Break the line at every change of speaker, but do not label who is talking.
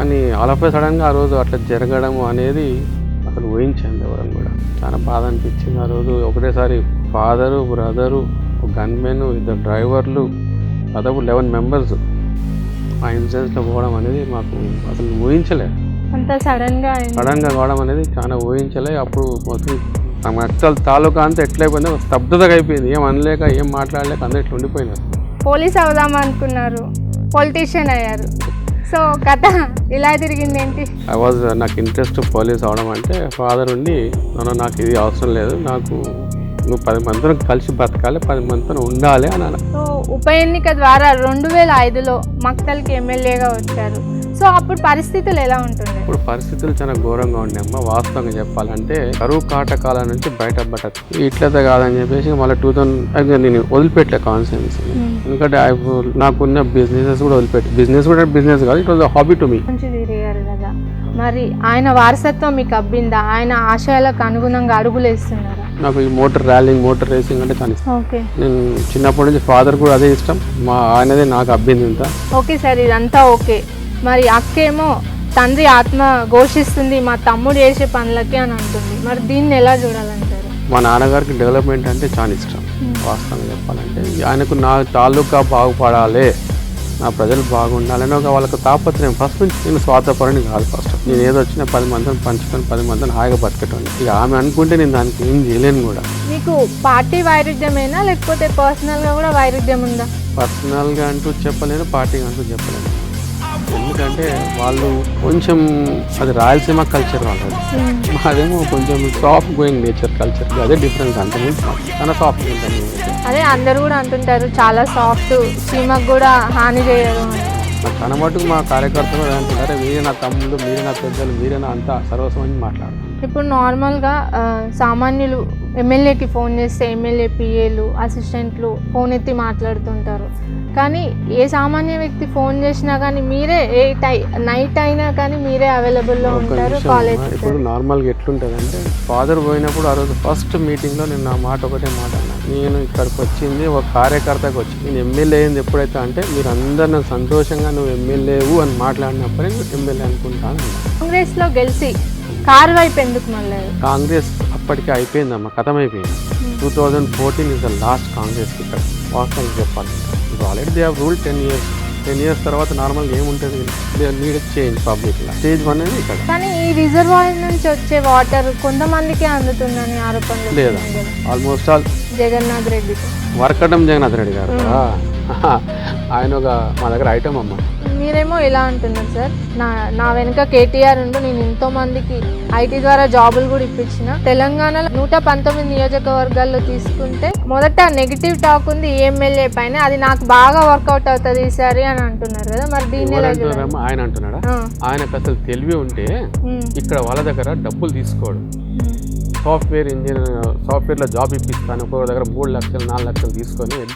కానీ ఆలపై సడన్గా ఆ రోజు అట్లా జరగడం అనేది అసలు ఊహించండి ఎవరం కూడా. చాలా బాధ అనిపించింది ఆ రోజు. ఒకటేసారి ఫాదరు బ్రదరు గన్మెన్ ఇద్దరు డ్రైవర్లు దాదాపు లెవెన్ మెంబర్స్ ఆ ఇన్సిడెంట్స్లో పోవడం అనేది మాకు అసలు ఊహించలే.
అంత సడన్గా
సడన్గా కావడం అనేది చాలా ఊహించలే. అప్పుడు మొత్తం మెట్టల తాలూకా అంతా ఎట్లయిపోయిందో స్తబ్దతగా అయిపోయింది. ఏం అనలేక ఏం మాట్లాడలేక అందరూ ఇట్లా ఉండిపోయినారు.
పోలీస్ అవుదాం అనుకున్నారు. పొలిటీషియన్ అయ్యారు. సో కథ ఇలా తిరిగింది ఏంటి
ఐ వాజ్ నాకు ఇంట్రెస్ట్ పోలీస్ అవడం అంటే ఫాదర్ ఉండి నన్ను నాకు ఇది అవసరం లేదు. నాకు నువ్వు పది మందితో కలిసి బతకాలి పది మందితో ఉండాలి అని అన్న
సో ఉప ఎన్నిక ద్వారా రెండు వేల ఐదులో మక్తల్కి ఎమ్మెల్యేగా వచ్చారు. సో అప్పుడు పరిస్థితులు ఎలా ఉంటుండే?
ఇప్పుడు పరిస్థితులు చాలా ఘోరంగా ఉండేమ్మా వాస్తవంగా చెప్పాలంటే కరువు కాటకాల నుంచి బయటపడక ఇట్లయితే కాదని చెప్పేసి మళ్ళీ టూ థౌసండ్ నేను వదిలిపెట్టలే కాన్సెన్స్ ఎందుకంటే నాకున్న బిజినెసెస్ కూడా వదిలిపెట్టి బిజినెస్ కూడా బిజినెస్ కాదు it was hobby to me
మరి ఆయన వారసత్వం మీకు అబ్బిందా? ఆయన ఆశయాలకు అనుగుణంగా అడుగులు వేస్తున్నారా?
నాకు ఈ మోటార్ ర్యాలింగ్ మోటార్ రేసింగ్ అంటే
ఓకే.
నేను చిన్నప్పటి నుంచి ఫాదర్ కూడా అదే ఇష్టం. మా ఆయనదే నాకు అబ్బింది ఇంత
ఓకే సార్ ఇదంతా ఓకే. మరి అక్కేమో తండ్రి ఆత్మ ఘోషిస్తుంది మా తమ్ముడు చేసే పనులకి అని అంటుంది. మరి దీన్ని ఎలా చూడాలంటారు?
మా నాన్నగారికి డెవలప్మెంట్ అంటే చాలా ఇష్టం. వాస్తవంగా చెప్పాలంటే ఆయనకు నా తాలూకా బాగుపడాలి నా ప్రజలు బాగుండాలని ఒక వాళ్ళకి తాపత్రయం. ఫస్ట్ నుంచి నేను స్వార్థపరని కాదు ఫస్ట్. నేను ఏదో వచ్చినా పది మందిని పంచుకొని పది మందిని హాయిగా బతకటం ఇక ఆమె అనుకుంటే నేను దానికి ఏం చేయలేను కూడా.
మీకు పార్టీ వైరుధ్యమేనా లేకపోతే పర్సనల్గా కూడా వైరుధ్యం ఉందా?
పర్సనల్గా అంటూ చెప్పలేను పార్టీగా అంటూ చెప్పలేను. ఎందుకంటే వాళ్ళు కొంచెం అది రాయలసీమ కల్చర్ వాళ్ళది మాదేమో కొంచెం సాఫ్ట్ గోయింగ్ నేచర్ కల్చర్ అదే డిఫరెన్స్ అంత చాలా సాఫ్ట్ ఉంటుంది
అదే అందరూ కూడా అంటుంటారు చాలా సాఫ్ట్ చీమకు కూడా హాని చేయరు.
చాలా మటుకు మా కార్యకర్తలు అంటున్నారు మీరే నా తమ్ముళ్ళు మీరే నా పెద్దలు మీరే నా అంతా సర్వస్వం అని మాట్లాడుతున్నారు.
ఇప్పుడు నార్మల్గా సామాన్యులు ఎమ్మెల్యేకి ఫోన్ చేస్తే ఎమ్మెల్యే పిఏలు అసిస్టెంట్లు ఫోన్ ఎత్తి మాట్లాడుతుంటారు కానీ ఏ సామాన్య వ్యక్తి ఫోన్ చేసినా కానీ మీరే ఏ టై నైట్ అయినా కానీ మీరే అవైలబుల్లో ఉంటారు కాలేజ్.
ఇప్పుడు నార్మల్గా ఎట్లుంటుంది అంటే ఫాదర్ పోయినప్పుడు ఆ రోజు ఫస్ట్ మీటింగ్లో నేను నా మాట ఒకటే మాట నేను ఇక్కడికి వచ్చింది ఒక కార్యకర్తకు వచ్చి నేను ఎమ్మెల్యే అయింది ఎప్పుడైతే అంటే మీరు అందరు నన్ను సంతోషంగా నువ్వు ఎమ్మెల్యేవు అని మాట్లాడినప్పుడే ఎమ్మెల్యే అనుకుంటాను.
కాంగ్రెస్లో గెలిచి కారు వైపు ఎందుకు మళ్ళీ
కాంగ్రెస్ అప్పటికే అయిపోయిందమ్మా కథం అయిపోయింది two thousand fourteen is the last Congress ఇక్కడ వాస్తవం చెప్పాలి. ఇప్పుడు already they have rule ten years ten years తర్వాత నార్మల్ ఏముంటుంది? Need change public stage one అనేది ఇక్కడ.
కానీ ఈ రిజర్వాయర్ నుంచి వచ్చే వాటర్ కొంతమందికే అందుతుందని ఆరోపణలు
లేదా. ఆల్మోస్ట్ ఆల్
జగన్నాథ్ రెడ్డికి.
వరకటం జగన్నాథ్ రెడ్డి గారు కదా. ఆయన ఒక మా దగ్గర ఐటమ్ అమ్మ.
మీరేమో ఇలా అంటున్నారు సార్. నా నా వెనుక కేటీఆర్ ఉండు నేను ఎంతో మందికి ఐటీ ద్వారా జాబులు కూడా ఇప్పించిన. తెలంగాణలో నూట పంతొమ్మిది నియోజకవర్గాల్లో తీసుకుంటే మొదట నెగిటివ్ టాక్ ఉంది ఎమ్మెల్యే పైన. అది నాకు బాగా వర్కౌట్ అవుతుంది ఈసారి అని అంటున్నారు కదా. మరి దీన్ని
ఎవరంటున్నారమ్మా? ఆయన అంటున్నాడా?
ఆ,
ఆయనకు అసలు తెలివి ఉంటే ఇక్కడ వాళ్ళ దగ్గర డబ్బులు తీసుకోడు. సాఫ్ట్వేర్ ఇంజనీర్ సాఫ్ట్వేర్లో జాబ్ ఇప్పిస్తాను ఒక్కొక్క దగ్గర మూడు లక్షలు నాలుగు లక్షలు తీసుకొని హెడ్